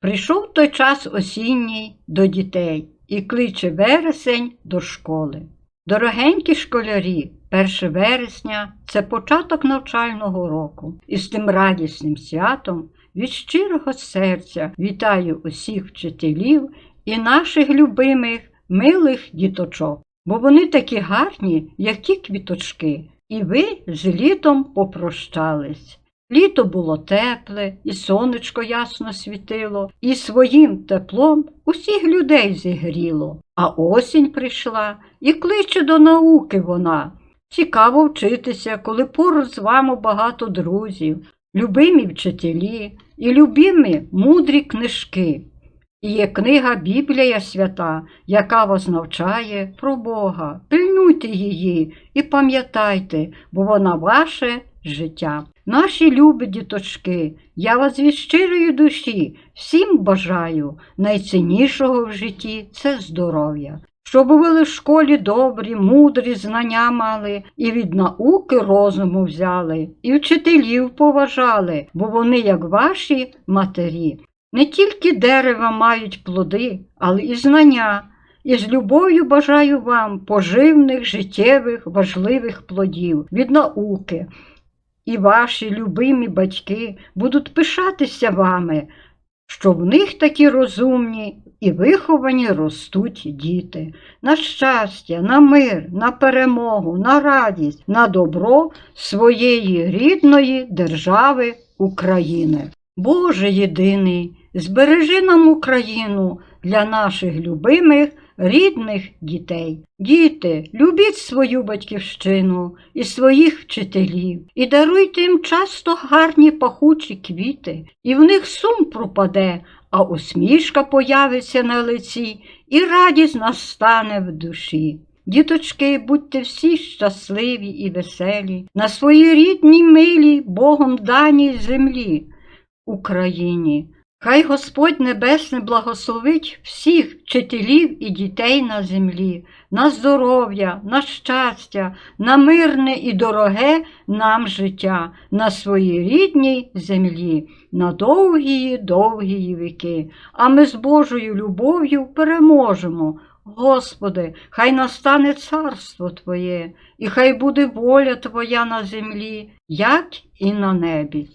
Прийшов той час осінній до дітей і кличе вересень до школи. Дорогенькі школярі, 1 вересня це початок навчального року. І з тим радісним святом від щирого серця вітаю усіх вчителів і наших любимих, милих діточок. Бо вони такі гарні, як ті квіточки, і ви з літом попрощались. Літо було тепле, і сонечко ясно світило, і своїм теплом усіх людей зігріло. А осінь прийшла і кличе до науки вона. Цікаво вчитися, коли поруч з вами багато друзів, любимі вчителі і любимі мудрі книжки. І є книга Біблія свята, яка вас навчає про Бога. Пильнуйте її і пам'ятайте, бо вона ваше життя. Наші любі діточки, я вас від щирої душі всім бажаю найціннішого в житті це здоров'я. Щоб ви в школі добрі, мудрі знання мали, і від науки розуму взяли, і вчителів поважали, бо вони, як ваші матері, не тільки дерева мають плоди, але і знання. І з любов'ю бажаю вам поживних, життєвих, важливих плодів від науки. І ваші любимі батьки будуть пишатися вами, що в них такі розумні і виховані ростуть діти. На щастя, на мир, на перемогу, на радість, на добро своєї рідної держави України. Боже єдиний, збережи нам Україну для наших любимих рідних дітей. Діти, любіть свою батьківщину і своїх вчителів, і даруйте їм часто гарні пахучі квіти, і в них сум пропаде, а усмішка появиться на лиці, і радість настане в душі. Діточки, будьте всі щасливі і веселі на своїй рідній милій Богом даній землі, Україні. Хай Господь Небесний благословить всіх вчителів і дітей на землі, на здоров'я, на щастя, на мирне і дороге нам життя, на своїй рідній землі, на довгі, довгі віки. А ми з Божою любов'ю переможемо. Господи, хай настане царство Твоє, і хай буде воля Твоя на землі, як і на небі.